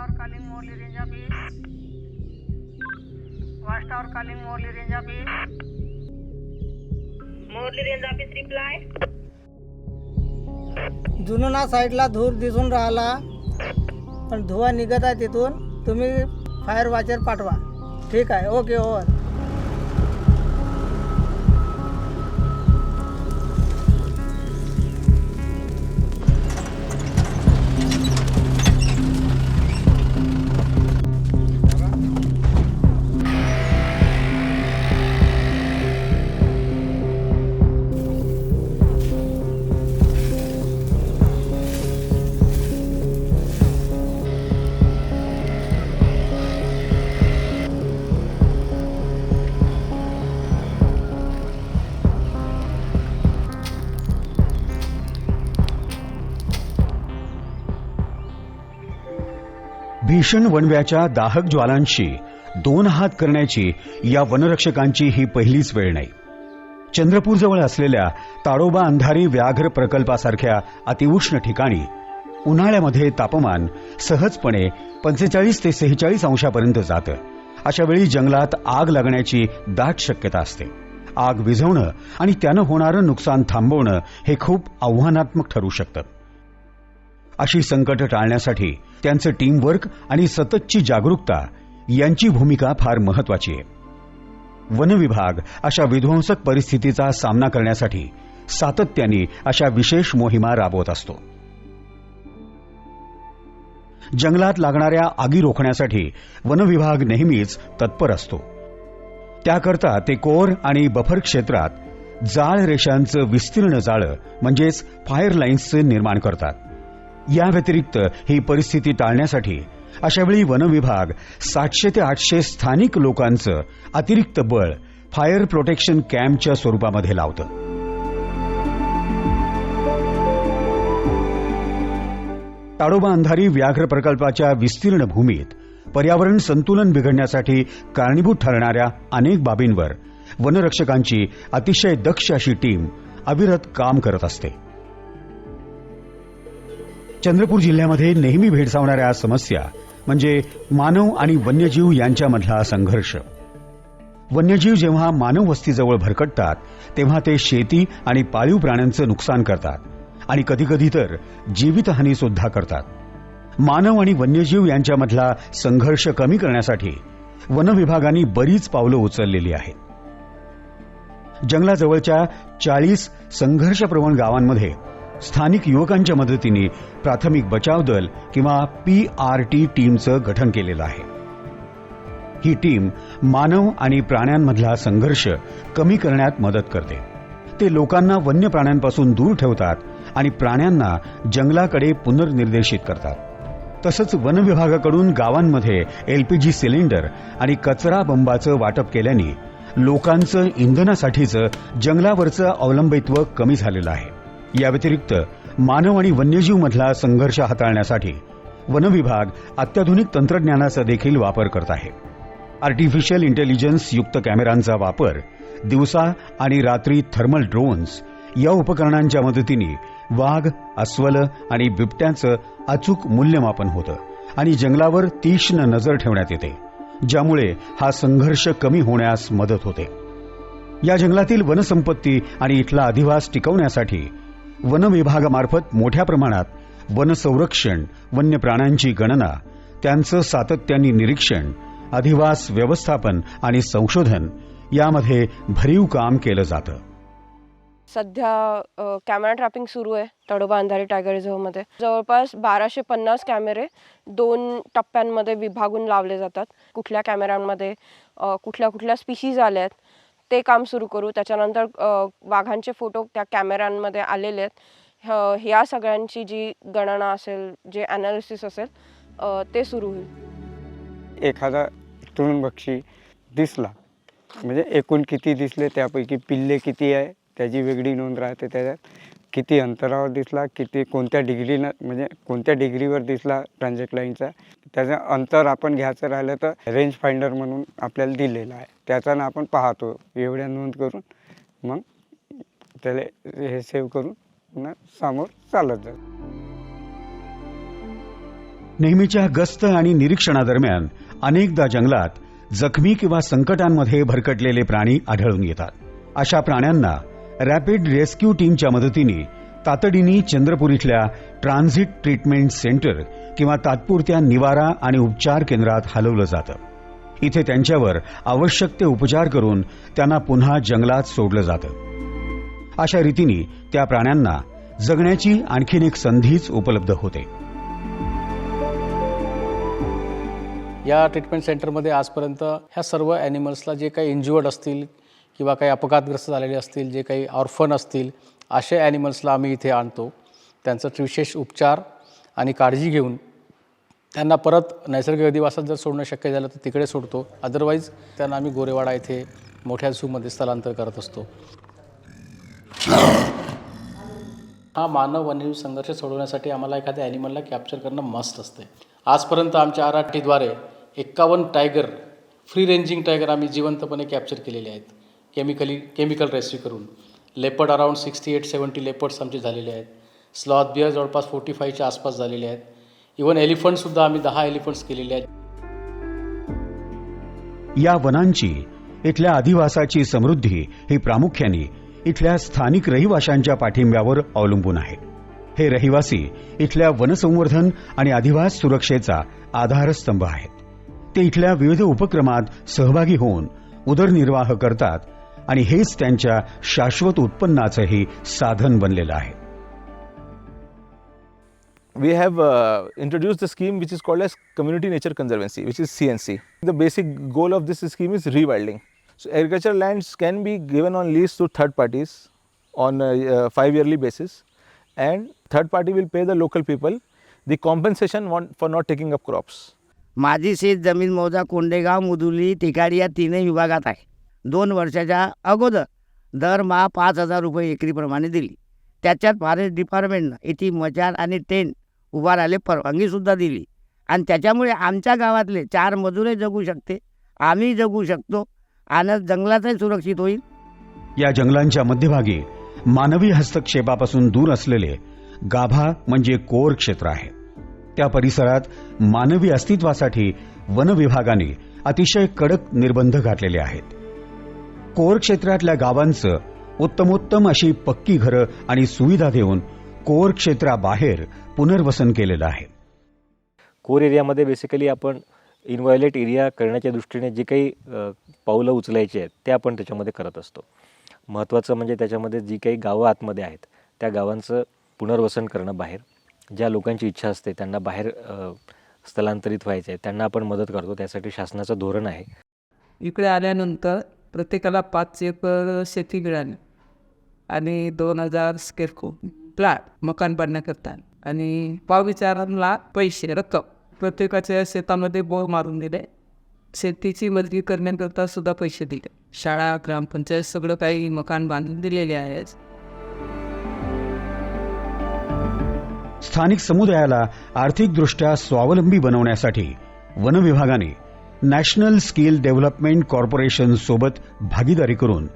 Tower calling Morli range of a watch tower calling Morli range of a Morli range of a reply. जुनुना साईडला धूर दिसून राहिला पण धुवा निघत आहे तिथून. तुम्ही फायर वॉचर पाठवा. ठीक आहे ओके ओवर भीषण वणव्याच्या दाहक ज्वालांशी दोन हात करण्याची या वनरक्षकांची ही पहिलीच वेळ नाही. चंद्रपूरजवळ असलेल्या ताडोबा अंधारी व्याघ्र प्रकल्पासारख्या अतिउष्ण ठिकाणी उन्हाळ्यामध्ये तापमान सहजपणे पंचेचाळीस ते सेहेचाळीस अंशापर्यंत जातं. अशा वेळी जंगलात आग लागण्याची दाट शक्यता असते. आग विझवणं आणि त्यानं होणारं नुकसान थांबवणं हे खूप आव्हानात्मक ठरू शकतं. अशी संकट टाळण्यासाठी त्यांचं टीमवर्क आणि सततची जागरूकता यांची भूमिका फार महत्वाची आहे. वन विभाग अशा विध्वंसक परिस्थितीचा सामना करण्यासाठी सातत्याने अशा विशेष मोहिमा राबवत असतो. जंगलात लागणाऱ्या आगी रोखण्यासाठी वन विभाग नेहमीच तत्पर असतो. त्याकरता ते कोर आणि बफर क्षेत्रात जाळ रेषांचं विस्तीर्ण जाळं म्हणजेच फायर लाईन्सचं निर्माण करतात. या व्यतिरिक्त ही परिस्थिती टाळण्यासाठी अशावेळी वनविभाग सातशे ते आठशे स्थानिक लोकांचं अतिरिक्त बळ फायर प्रोटेक्शन कॅम्पच्या स्वरूपामध्ये लावतं. ताडोबा अंधारी व्याघ्र प्रकल्पाच्या विस्तीर्ण भूमीत पर्यावरण संतुलन बिघडण्यासाठी कारणीभूत ठरणाऱ्या अनेक बाबींवर वनरक्षकांची अतिशय दक्ष अशी टीम अविरत काम करत असते. चंद्रपूर जिल्ह्यामध्ये नेहमी भेडसावणाऱ्या समस्या म्हणजे मानव आणि वन्यजीव यांच्यामधला संघर्ष. वन्यजीव जेव्हा मानव वस्तीजवळ भरकटतात तेव्हा ते शेती आणि पाळीव प्राण्यांचं नुकसान करतात आणि कधीकधी तर जीवितहानी सुद्धा करतात. मानव आणि वन्यजीव यांच्यामधला संघर्ष कमी करण्यासाठी वन विभागाने बरीच पावलं उचललेली आहेत. जंगलाजवळच्या चाळीस संघर्षप्रवण गावांमध्ये स्थानिक युवकांच्या मदतीने प्राथमिक बचाव दल किंवा पी आर टी टीमचं गठन केलेलं आहे. ही टीम मानव आणि प्राण्यांमधला संघर्ष कमी करण्यात मदत करते. ते लोकांना वन्य प्राण्यांपासून दूर ठेवतात आणि प्राण्यांना जंगलाकडे पुनर्निर्देशित करतात. तसंच वन विभागाकडून गावांमध्ये एलपीजी सिलेंडर आणि कचरा बंबाचं वाटप केल्याने लोकांचं इंधनासाठीचं जंगलावरचं अवलंबित्व कमी झालेलं आहे. या व्यतिरिक्त मानव आणि वन्यजीव मधला संघर्ष हाताळण्यासाठी वन विभाग अत्याधुनिक तंत्रज्ञानाचा देखील वापर करत आहे. आर्टिफिशियल इंटेलिजन्स युक्त कॅमेरांचा वापर दिवसा आणि रात्री थर्मल ड्रोन्स या उपकरणांच्या मदतीने वाघ अस्वल आणि बिबट्याचं अचूक मूल्यमापन होतं आणि जंगलावर तीक्ष्ण नजर ठेवण्यात येते ज्यामुळे हा संघर्ष कमी होण्यास मदत होते. या जंगलातील वनसंपत्ती आणि इथला अधिवास टिकवण्यासाठी वन विभागामार्फत मोठ्या प्रमाणात वनसंरक्षण वन्य प्राण्यांची गणना त्यांचं सातत्याने निरीक्षण अधिवास व्यवस्थापन आणि संशोधन यामध्ये भरीव काम केलं जातं. सध्या कॅमेरा ट्रॅपिंग सुरू आहे तडोबा अंधारी टायगर रिझर्वमध्ये जवळपास बाराशे पन्नास कॅमेरे दोन टप्प्यांमध्ये विभागून लावले जातात. कुठल्या कॅमेऱ्यांमध्ये कुठल्या कुठल्या स्पीशीज आल्या आहेत ते काम सुरू करू. त्याच्यानंतर वाघांचे फोटो त्या कॅमेऱ्यांमध्ये आलेले आहेत. ह्या सगळ्यांची जी गणना असेल जे ॲनालिसिस असेल ते सुरू होईल. एखादा तृणभक्षी दिसला म्हणजे एकूण किती दिसले त्यापैकी पिल्ले किती आहे त्याची वेगळी नोंद राहते त्याच्यात. किती अंतरावर दिसला किती कोणत्या डिग्रीनं म्हणजे कोणत्या डिग्रीवर दिसला ट्रान्झॅक्ट लाईनचा त्याचं अंतर आपण घ्यायचं राहिलं तर रेंज फाइंडर म्हणून आपल्याला दिलेलं आहे. त्याच्यानं आपण पाहतो. एवढ्या नोंद करून मग त्याला हे सेव्ह करून समोर चालत जातो. नेहमीच्या गस्त आणि निरीक्षणादरम्यान अनेकदा जंगलात जखमी किंवा संकटांमध्ये भरकटलेले प्राणी आढळून येतात. अशा प्राण्यांना रॅपिड रेस्क्यू टीमच्या मदतीने तातडीने चंद्रपूर इथल्या ट्रान्झिट ट्रीटमेंट सेंटर किंवा तात्पुरत्या निवारा आणि उपचार केंद्रात हलवलं जातं. इथे त्यांच्यावर आवश्यक ते उपचार करून त्यांना पुन्हा जंगलात सोडलं जातं. अशा रीतीने त्या प्राण्यांना जगण्याची आणखीन एक संधीच उपलब्ध होते. या ट्रीटमेंट सेंटरमध्ये आजपर्यंत ह्या सर्व ॲनिमल्सला जे काही इंज्युअर्ड असतील किंवा काही अपघातग्रस्त झालेले असतील जे काही ऑर्फन असतील असे ॲनिमल्सला आम्ही इथे आणतो. त्यांचं विशेष उपचार आणि काळजी घेऊन त्यांना परत नैसर्गिक अधिवासात जर सोडणं शक्य झालं तर तिकडे सोडतो. अदरवाईज त्यांना आम्ही गोरेवाडा येथे मोठ्या झूमध्ये स्थलांतर करत असतो. हा मानव वन्यजीव संघर्ष सोडवण्यासाठी आम्हाला एखाद्या ॲनिमलला कॅप्चर करणं मस्त असते आजपर्यंत आमच्या आर आर टीद्वारे एक्कावन्न टायगर फ्री रेंजिंग टायगर आम्ही जिवंतपणे कॅप्चर केलेले आहेत. केमिकली केमिकल रेस्क्यू करून. Leopard around sixty eight seventy leopards आमचे झालेले आहेत. स्लॉथ बिअर जवळपास फोर्टी फायच्या आसपास झालेले आहेत. इवन एलिफंटसुद्धा आम्ही दहा एलिफंट्स केलेले आहेत. या वनांची इथल्या अधिवासाची समृद्धी ही प्रामुख्याने इथल्या स्थानिक रहिवाशांच्या पाठिंब्यावर अवलंबून आहे. हे रहिवासी इथल्या वनसंवर्धन आणि अधिवास सुरक्षेचा आधारस्तंभ आहेत. ते इथल्या विविध उपक्रमात सहभागी होऊन उदरनिर्वाह करतात आणि हेच त्यांच्या शाश्वत उत्पन्नाचंही साधन बनलेलं आहे we have uh, introduced the scheme which is called as community nature conservancy which is cnc the basic goal of this scheme is rewilding so agricultural lands can be given on lease to third parties on a uh, five yearly basis and third party will pay the local people the compensation want, for not taking up crops माझी शेत जमीन मौजा कोंडेगाव मुदुली तिकाडी या तीनही विभागात आहे दोन वर्षाच्या अगोदर दरमहा पाच हजार रुपये एकरीप्रमाणे दिली. त्याच्यात फॉरेस्ट डिपार्टमेंटनं इथे मचार आणि टेंट उभारायला परवानगीसुद्धा दिली. आणि त्याच्यामुळे आमच्या गावातले चार मजुरही जगू शकते आम्ही जगू शकतो आणि जंगलातही सुरक्षित होईल. या जंगलांच्या मध्यभागी मानवी हस्तक्षेपापासून दूर असलेले गाभा म्हणजे कोर क्षेत्र आहे. त्या परिसरात मानवी अस्तित्वासाठी वन विभागाने अतिशय कडक निर्बंध घातलेले आहेत. कोर क्षेत्रातल्या गावांचं उत्तमोत्तम अशी पक्की घरं आणि सुविधा देऊन कोर क्षेत्राबाहेर पुनर्वसन केलेलं आहे. कोर एरियामध्ये बेसिकली आपण इनव्हायलेट एरिया करण्याच्या दृष्टीने जे काही पावलं उचलायची आहेत ते आपण त्याच्यामध्ये करत असतो. महत्त्वाचं म्हणजे त्याच्यामध्ये जी काही गावं आतमध्ये आहेत त्या गावांचं पुनर्वसन करणं बाहेर. ज्या लोकांची इच्छा असते त्यांना बाहेर स्थलांतरित व्हायचं आहे त्यांना आपण मदत करतो त्यासाठी शासनाचं धोरण आहे. इकडे आल्यानंतर प्रत्येकाला पाच एकर शेती मिळाली. आणि दोन हजार स्क्वेअर फूट प्लॅट मकान बांधण्याकरता आणि पावविचारांना पैसे रक्कम प्रत्येकाच्या शेतामध्ये बोर मारून दिले. शेतीची मदती करण्याकरता सुद्धा पैसे दिले. शाळा ग्रामपंचायत सगळं काही मकान बांधून दिलेले आहे स्थानिक समुदायाला आर्थिकदृष्ट्या स्वावलंबी बनवण्यासाठी वन विभागाने नॅशनल स्किल डेव्हलपमेंट कॉर्पोरेशन सोबत भागीदारी करून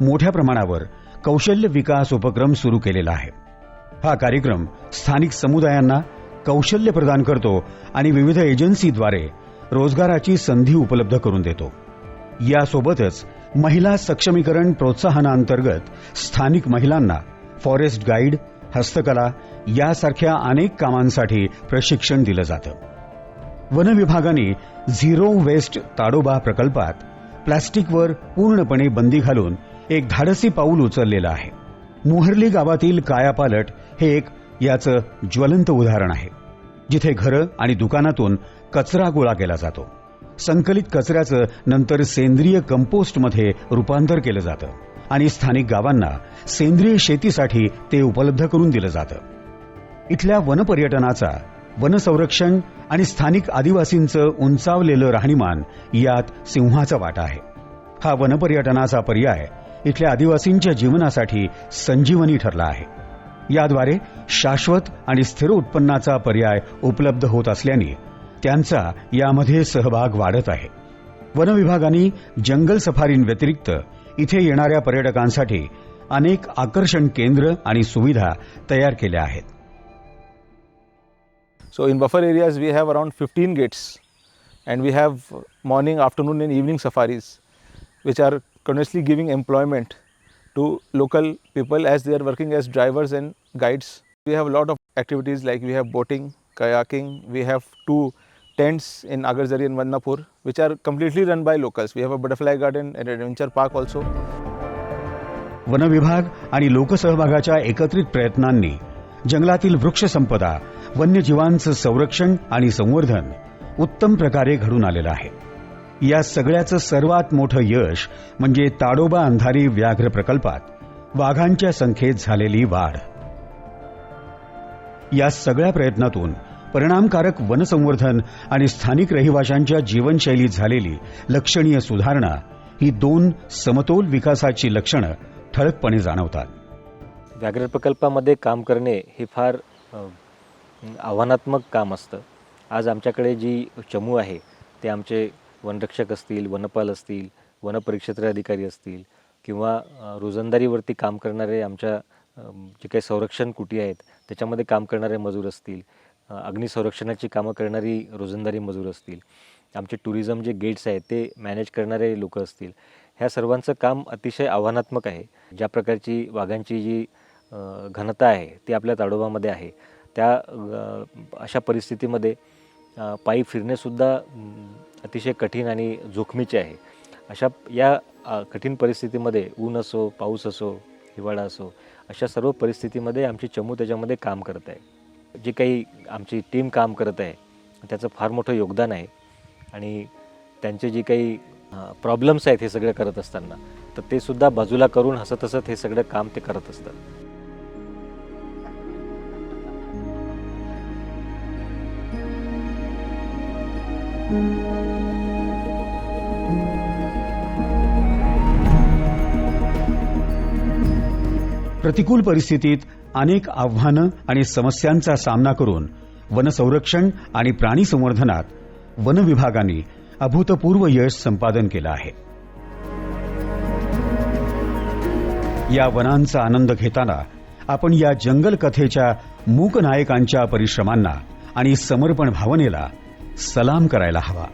मोठ्या प्रमाणावर कौशल्य विकास उपक्रम सुरू केलेला आहे. हा कार्यक्रम स्थानिक समुदायांना कौशल्य प्रदान करतो आणि विविध एजन्सीद्वारे रोजगाराची संधी उपलब्ध करून देतो. यासोबतच महिला सक्षमीकरण प्रोत्साहनांतर्गत स्थानिक महिलांना फॉरेस्ट गाईड हस्तकला यासारख्या अनेक कामांसाठी प्रशिक्षण दिलं जातं. वन विभागाने झिरो वेस्ट ताडोबा प्रकल्पात प्लॅस्टिकवर पूर्णपणे बंदी घालून एक धाडसी पाऊल उचललेलं आहे. मोहर्ली गावातील कायापालट हे एक याचं ज्वलंत उदाहरण आहे जिथे घरं आणि दुकानातून कचरा गोळा केला जातो. संकलित कचऱ्याचं नंतर सेंद्रिय कंपोस्टमध्ये रूपांतर केलं जातं आणि स्थानिक गावांना सेंद्रिय शेतीसाठी ते उपलब्ध करून दिलं जातं. इथल्या वनपर्यटनाचा वनसंरक्षण आणि स्थानिक आदिवासींचं उंचावलेलं राहणीमान यात सिंहाचा वाटा आहे. हा वनपर्यटनाचा पर्याय इथल्या आदिवासींच्या जीवनासाठी संजीवनी ठरला आहे. याद्वारे शाश्वत आणि स्थिर उत्पन्नाचा पर्याय उपलब्ध होत असल्याने त्यांचा यामध्ये सहभाग वाढत आहे. वनविभागाने जंगल सफारींव्यतिरिक्त इथे येणाऱ्या पर्यटकांसाठी अनेक आकर्षण केंद्र आणि सुविधा तयार केल्या आहेत. So in buffer areas, we have around 15 gates, and we have morning, afternoon, and evening safaris, which are continuously giving employment to local people as they are working as drivers and guides. We have a lot of activities like we have boating, kayaking, we have two tents in Agarzari and Vandapur, which are completely run by locals. We have a butterfly garden and adventure park also. वन विभाग आणि लोकसहभागाच्या एकत्रित प्रयत्नांनी जंगलातील वृक्षसंपदा वन्यजीवांचं संरक्षण आणि संवर्धन उत्तम प्रकारे घडून आलेलं आहे. या सगळ्याचं सर्वात मोठं यश म्हणजे ताडोबा अंधारी व्याघ्र प्रकल्पात वाघांच्या संख्येत झालेली वाढ. या सगळ्या प्रयत्नातून परिणामकारक वनसंवर्धन आणि स्थानिक रहिवाशांच्या जीवनशैलीत झालेली लक्षणीय सुधारणा ही दोन समतोल विकासाची लक्षणं ठळकपणे जाणवतात. व्याघ्र प्रकल्पामध्ये काम करणे हे फार आव्हानात्मक काम असतं. आज आमच्याकडे जी चमू आहे ते आमचे वनरक्षक असतील वनपाल असतील वनपरिक्षेत्र अधिकारी असतील किंवा रोजंदारीवरती काम करणारे आमच्या जे काही संरक्षण कुटी आहेत त्याच्यामध्ये काम करणारे मजूर असतील अग्निसंरक्षणाची कामं करणारी रोजंदारी मजूर असतील आमचे टुरिझम जे गेट्स आहेत ते मॅनेज करणारे लोक असतील ह्या सर्वांचं काम अतिशय आव्हानात्मक आहे. ज्या प्रकारची वाघांची जी घनता आहे ती आपल्या ताडोबामध्ये आहे. त्या अशा परिस्थितीमध्ये पायी फिरणेसुद्धा अतिशय कठीण आणि जोखमीचे आहे. अशा या कठीण परिस्थितीमध्ये ऊन असो पाऊस असो हिवाळा असो अशा सर्व परिस्थितीमध्ये आमची चमू त्याच्यामध्ये काम करत आहे. जी काही आमची टीम काम करत आहे त्याचं फार मोठं योगदान आहे आणि त्यांचे जे काही प्रॉब्लेम्स आहेत हे सगळं करत असताना तर ते सुद्धा बाजूला करून हसत हसत हे सगळं काम ते करत असतात. प्रतिकूल परिस्थितीत अनेक आव्हानं आणि समस्यांचा सामना करून वनसंरक्षण आणि प्राणी संवर्धनात वन विभागाने अभूतपूर्व यश संपादन केलं आहे. या वनांचा आनंद घेताना आपण या जंगल कथेच्या मूक नायकांच्या परिश्रमांना आणि समर्पण भावनेला सलाम करायला हवा.